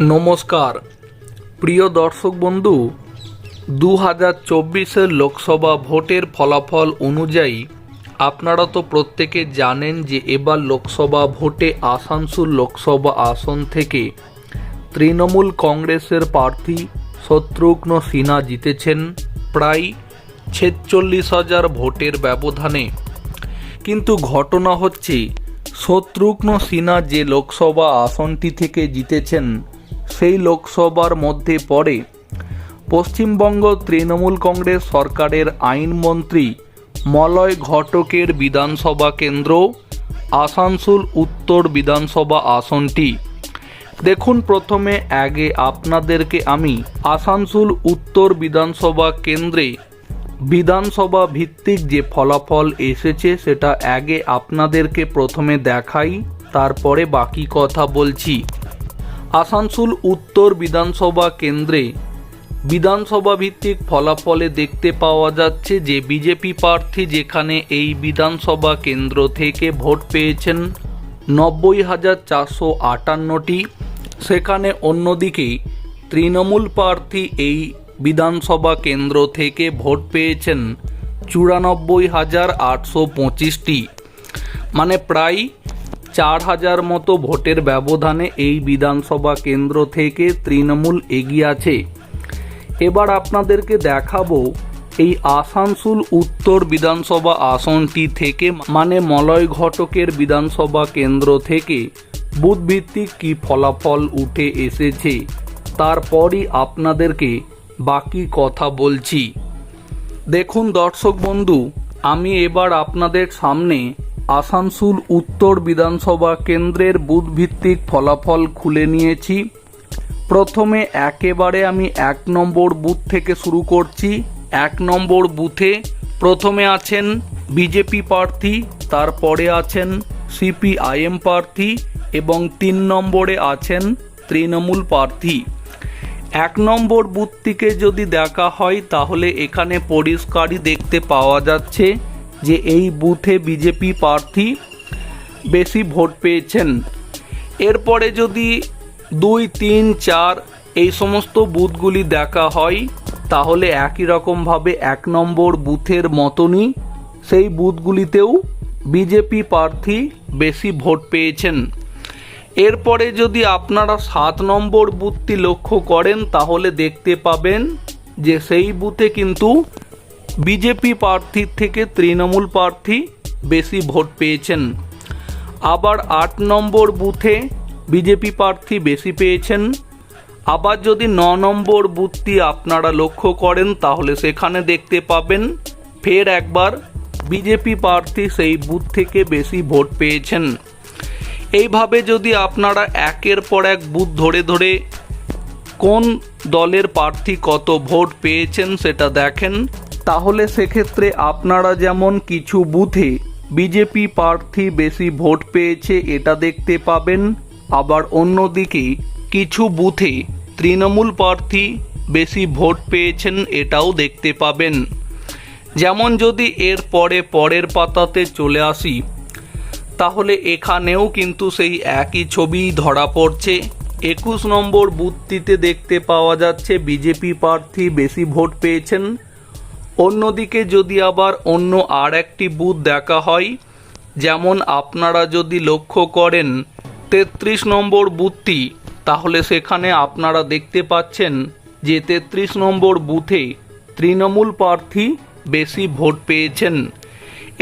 নমস্কার। প্রিয় দর্শক বন্ধু দু হাজার চব্বিশের লোকসভা ভোটের ফলাফল অনুযায়ী আপনারা তো প্রত্যেকে জানেন যে এবার লোকসভা ভোটে আসানসোল লোকসভা আসন থেকে তৃণমূল কংগ্রেসের প্রার্থী শত্রুঘ্ন সিনহা জিতেছেন প্রায় ছেচল্লিশ হাজার ভোটের ব্যবধানে। কিন্তু ঘটনা হচ্ছে, শত্রুঘ্ন সিনহা যে লোকসভা আসনটি থেকে জিতেছেন সেই লোকসভার মধ্যে পড়ে। পশ্চিমবঙ্গ তৃণমূল কংগ্রেস সরকারের আইনমন্ত্রী মলয় ঘটকের বিধানসভা কেন্দ্র, আসানসোল উত্তর বিধানসভা আসনটি। দেখুন প্রথমে আগে আপনাদেরকে আমি আসানসোল উত্তর বিধানসভা কেন্দ্রে বিধানসভা ভিত্তিক যে ফলাফল এসেছে সেটা আগে আপনাদেরকে প্রথমে দেখাই, তারপরে বাকি কথা বলছি। আসানসোল উত্তর বিধানসভা কেন্দ্রে বিধানসভা ভিত্তিক ফলাফলে দেখতে পাওয়া যাচ্ছে যে বিজেপি প্রার্থী যেখানে এই বিধানসভা কেন্দ্র থেকে ভোট পেয়েছেন নব্বই হাজার চারশো আটান্নটি, সেখানে অন্যদিকে তৃণমূল প্রার্থী এই বিধানসভা কেন্দ্র থেকে ভোট পেয়েছেন চুরানব্বই হাজার আটশো পঁচিশটি। মানে প্রায় চার হাজার মতো ভোটের ব্যবধানে এই বিধানসভা কেন্দ্র থেকে তৃণমূল এগিয়ে আছে। এবার আপনাদেরকে দেখাবো এই আসানসোল উত্তর বিধানসভা আসনটি থেকে মানে মলয় ঘটকের বিধানসভা কেন্দ্র থেকে বুধভিত্তিক কি ফলাফল উঠে এসেছে, তারপরই আপনাদেরকে বাকি কথা বলছি। দেখুন দর্শক বন্ধু, আমি এবার আপনাদের সামনে আসানসোল উত্তর বিধানসভা কেন্দ্রের বুথভিত্তিক ফলাফল খুলে নিয়েছি। প্রথমে একেবারে আমি এক নম্বর বুথ থেকে শুরু করছি। এক নম্বর বুথে প্রথমে আছেন বিজেপি প্রার্থী, তারপরে আছেন সিপিআইএম প্রার্থী এবং তিন নম্বরে আছেন তৃণমূল প্রার্থী। এক নম্বর বুথটিকে যদি দেখা হয়, তাহলে এখানে পরিষ্কারই দেখতে পাওয়া যাচ্ছে। যে এই বুথে বিজেপি প্রার্থী বেশি ভোট পেয়েছেন। এরপরে যদি দুই, তিন, চার এই সমস্ত বুথগুলি দেখা হয়, তাহলে একই রকমভাবে এক নম্বর বুথের মতনই সেই বুথগুলিতেও বিজেপি প্রার্থী বেশি ভোট পেয়েছেন। এরপরে যদি আপনারা সাত নম্বর বুথটি লক্ষ্য করেন, তাহলে দেখতে পাবেন যে সেই বুথে কিন্তু বিজেপি প্রার্থীর থেকে তৃণমূল প্রার্থী বেশি ভোট পেয়েছেন। আবার আট নম্বর বুথে বিজেপি প্রার্থী বেশি পেয়েছেন। আবার যদি ন নম্বর বুথটি আপনারা লক্ষ্য করেন, তাহলে সেখানে দেখতে পাবেন, ফের একবার বিজেপি প্রার্থী সেই বুথ থেকে বেশি ভোট পেয়েছেন। এইভাবে যদি আপনারা একের পর এক বুথ ধরে ধরে কোন দলের প্রার্থী কত ভোট পেয়েছেন সেটা দেখেন। তাহলে সেক্ষেত্রে আপনারা যেমন কিছু বুথে বিজেপি প্রার্থী বেশি ভোট পেয়েছে, এটা দেখতে পাবেন। আবার অন্যদিকে কিছু বুথে তৃণমূল প্রার্থী বেশি ভোট পেয়েছেন, এটাও দেখতে পাবেন। যেমন যদি এর পরে পরের পাতাতে চলে আসি, তাহলে এখানেও কিন্তু সেই একই ছবি ধরা পড়ছে। একুশ নম্বর বুথটিতে দেখতে পাওয়া যাচ্ছে বিজেপি প্রার্থী বেশি ভোট পেয়েছেন। অন্যদিকে যদি আবার অন্য আর একটি বুথ দেখা হয়, যেমন আপনারা যদি লক্ষ্য করেন, তেত্রিশ নম্বর বুথটি তাহলে সেখানে আপনারা দেখতে পাচ্ছেন যে তেত্রিশ নম্বর বুথে তৃণমূল প্রার্থী বেশি ভোট পেয়েছেন।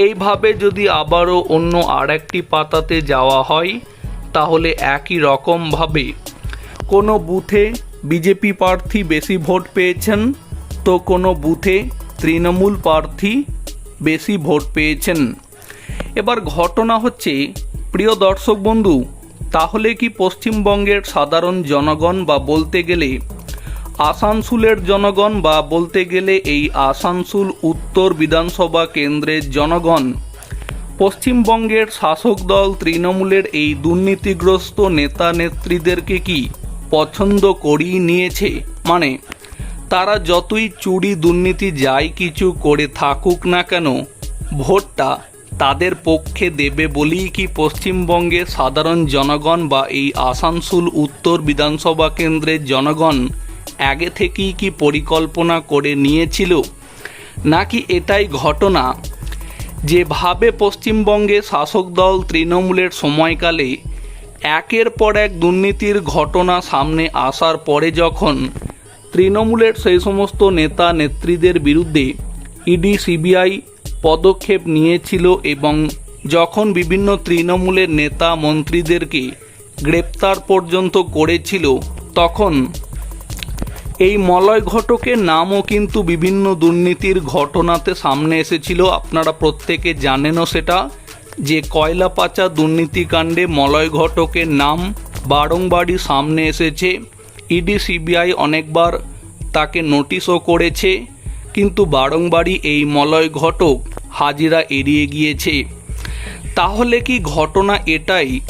এইভাবে যদি আবারও অন্য আর একটি পাতাতে যাওয়া হয়, তাহলে একই রকমভাবে কোনো বুথে বিজেপি প্রার্থী বেশি ভোট পেয়েছেন, তো কোনো বুথে তৃণমূল প্রার্থী বেশি ভোট পেয়েছেন। এবার ঘটনা হচ্ছে, প্রিয় দর্শক বন্ধু, তাহলে কি পশ্চিমবঙ্গের সাধারণ জনগণ বা বলতে গেলে আসানসোলের জনগণ বা বলতে গেলে এই আসানসোল উত্তর বিধানসভা কেন্দ্রের জনগণ, পশ্চিমবঙ্গের শাসক দল তৃণমূলের এই দুর্নীতিগ্রস্ত নেতা নেত্রীদেরকে কি পছন্দ করিয়ে নিয়েছে? মানে তারা যতই চুরি দুর্নীতি যাই কিছু করে থাকুক না কেন, ভোটটা তাদের পক্ষে দেবে বলেই কি পশ্চিমবঙ্গে সাধারণ জনগণ বা এই আসানসোল উত্তর বিধানসভা কেন্দ্রের জনগণ আগে থেকেই কি পরিকল্পনা করে নিয়েছিল? নাকি এটাই ঘটনা? যেভাবে পশ্চিমবঙ্গে শাসক দল তৃণমূলের সময়কালে একের পর এক দুর্নীতির ঘটনা সামনে আসার পরে যখন তৃণমূলের সেই সমস্ত নেতা নেত্রীদের বিরুদ্ধে ইডি, সিবিআই পদক্ষেপ নিয়েছিল এবং যখন বিভিন্ন তৃণমূলের নেতা মন্ত্রীদেরকে গ্রেপ্তার পর্যন্ত করেছিল, তখন এই মলয় ঘটকের নামও কিন্তু বিভিন্ন দুর্নীতির ঘটনাতে সামনে এসেছিল। আপনারা প্রত্যেকে জানেনও সেটা যে কয়লা পাচার দুর্নীতিকাণ্ডে মলয় ঘটকের নাম বারংবারই সামনে এসেছে। ইডি সিবিআই অনেকবার তাকে নোটিশও করেছে, কিন্তু বারংবারই এই মলয় ঘটক হাজিরা এড়িয়ে গিয়েছে। তাহলে কি ঘটনা এটাই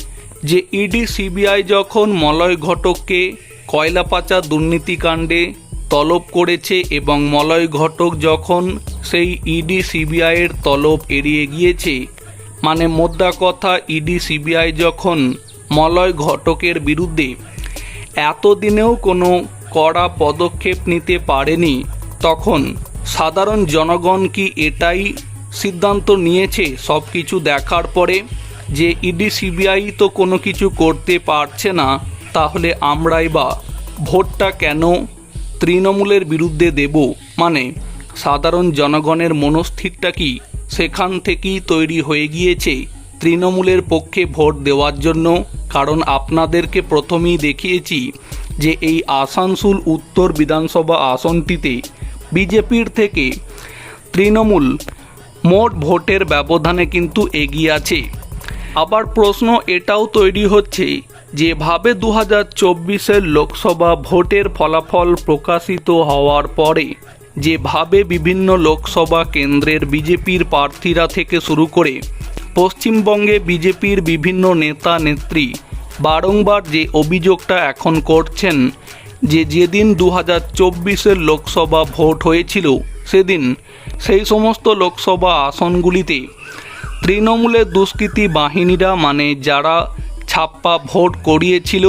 যে ইডি সিবিআই যখন মলয় ঘটককে কয়লা পাচার দুর্নীতিকাণ্ডে তলব করেছে এবং মলয় ঘটক যখন সেই ইডি সিবিআইয়ের তলব এড়িয়ে গিয়েছে মানে মোদ্দা কথা ইডি সিবিআই যখন মলয় ঘটকের বিরুদ্ধে এতদিনেও কোনো কড়া পদক্ষেপ নিতে পারেনি, তখন সাধারণ জনগণ কি এটাই সিদ্ধান্ত নিয়েছে সব কিছু দেখার পরে যে ইডি সিবিআই তো কোনো কিছু করতে পারছে না, তাহলে আমরাই বা ভোটটা কেন তৃণমূলের বিরুদ্ধে দেব? মানে সাধারণ জনগণের মনস্থিরটা কি সেখান থেকেই তৈরি হয়ে গিয়েছে? তৃণমূলের পক্ষে ভোট দেওয়ার জন্য, কারণ আপনাদেরকে প্রথমেই দেখিয়েছি যে এই আসানসোল উত্তর বিধানসভা আসনটিতে বিজেপির থেকে তৃণমূল মোট ভোটের ব্যবধানে কিন্তু এগিয়ে আছে। আবার প্রশ্ন এটাও তৈরি হচ্ছে যেভাবে দু হাজার চব্বিশের লোকসভা ভোটের ফলাফল প্রকাশিত হওয়ার পরে, যেভাবে বিভিন্ন লোকসভা কেন্দ্রের বিজেপির প্রার্থীরা থেকে শুরু করে পশ্চিমবঙ্গে বিজেপির বিভিন্ন নেতা নেত্রী বারংবার যে অভিযোগটা এখন করছেন যে যেদিন দু হাজার চব্বিশের লোকসভা ভোট হয়েছিল, সেদিন সেই সমস্ত লোকসভা আসনগুলিতে তৃণমূলের দুষ্কৃতী বাহিনীরা মানে যারা ছাপ্পা ভোট করিয়েছিল,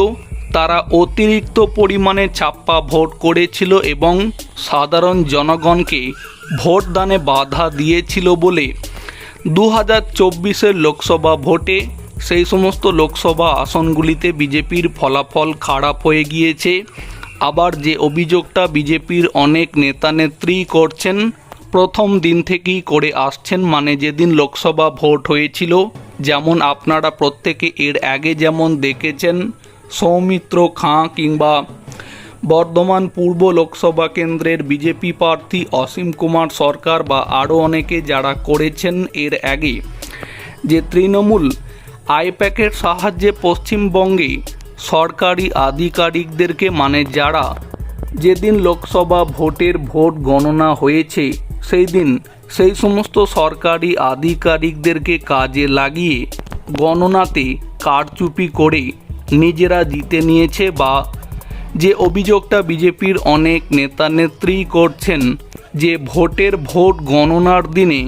তারা অতিরিক্ত পরিমাণে ছাপ্পা ভোট করেছিল এবং সাধারণ জনগণকে ভোটদানে বাধা দিয়েছিল বলে দু হাজার চব্বিশের লোকসভা ভোটে সেই সমস্ত লোকসভা আসনগুলিতে বিজেপির ফলাফল খারাপ হয়ে গিয়েছে। আবার যে অভিযোগটা বিজেপির অনেক নেতানেত্রী করছেন, প্রথম দিন থেকেই করে আসছেন মানে যেদিন লোকসভা ভোট হয়েছিল, যেমন আপনারা প্রত্যেকে এর আগে যেমন দেখেছেন, সৌমিত্র খাঁ কিংবা বর্ধমান পূর্ব লোকসভা কেন্দ্রের বিজেপি প্রার্থী অসীম কুমার সরকার বা আরও অনেকে যারা করেছেন এর আগে। যে তৃণমূল আইপ্যাকের সাহায্যে পশ্চিমবঙ্গে সরকারি আধিকারিকদেরকে মানে যারা যেদিন লোকসভা ভোটের ভোট গণনা হয়েছে, সেই দিন সেই সমস্ত সরকারি আধিকারিকদেরকে কাজে লাগিয়ে গণনাতে কারচুপি করে নিজেরা জিতে নিয়েছে বা যে অভিযোগটা বিজেপির অনেক নেতানেত্রী করছেন যে ভোটের ভোট গণনার দিনে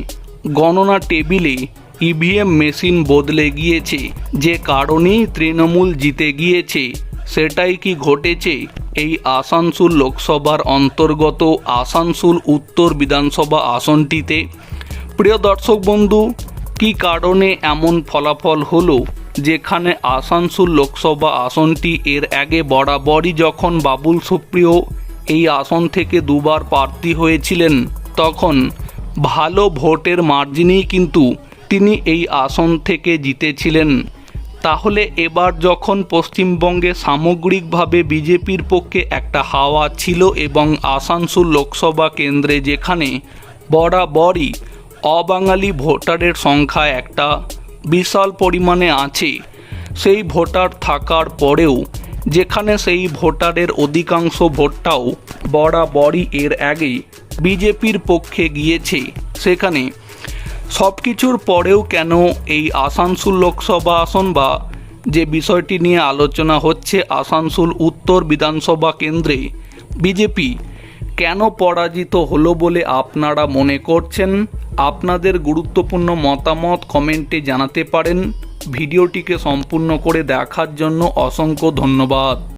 গণনা টেবিলে ইভিএম মেশিন বদলে গিয়েছে। যে কারণেই তৃণমূল জিতে গিয়েছে, সেটাই কি ঘটেছে? এই আসানসোল লোকসভার অন্তর্গত আসানসোল উত্তর বিধানসভা আসনটিতে। প্রিয় দর্শক বন্ধু, কী কারণে এমন ফলাফল হলো? যেখানে আসানসোল লোকসভা আসনটি এর আগে বরাবরই যখন বাবুল সুপ্রিয় এই আসন থেকে দুবার প্রার্থী হয়েছিলেন, তখন ভালো ভোটের মার্জিনেই কিন্তু তিনি এই আসন থেকে জিতেছিলেন। তাহলে এবার যখন পশ্চিমবঙ্গে সামগ্রিকভাবে বিজেপির পক্ষে একটা হাওয়া ছিল এবং আসানসোল লোকসভা কেন্দ্রে যেখানে বরাবরই অবাঙালি ভোটারের সংখ্যা একটা বিশাল পরিমাণে আছে। সেই ভোটার থাকার পরেও যেখানে সেই ভোটারের অধিকাংশ ভোটটাও বরাবরই এর আগে বিজেপির পক্ষে গিয়েছে। সেখানে সব কিছুর পরেও কেন এই আসানসোল লোকসভা আসন বা যে বিষয়টি নিয়ে আলোচনা হচ্ছে আসানসোল উত্তর বিধানসভা কেন্দ্রে বিজেপি কেন পরাজিত হলো বলে আপনারা মনে করছেন? আপনাদের গুরুত্বপূর্ণ মতামত কমেন্টে জানাতে পারেন। ভিডিওটিকে সম্পূর্ণ করে দেখার জন্য অসংখ্য ধন্যবাদ।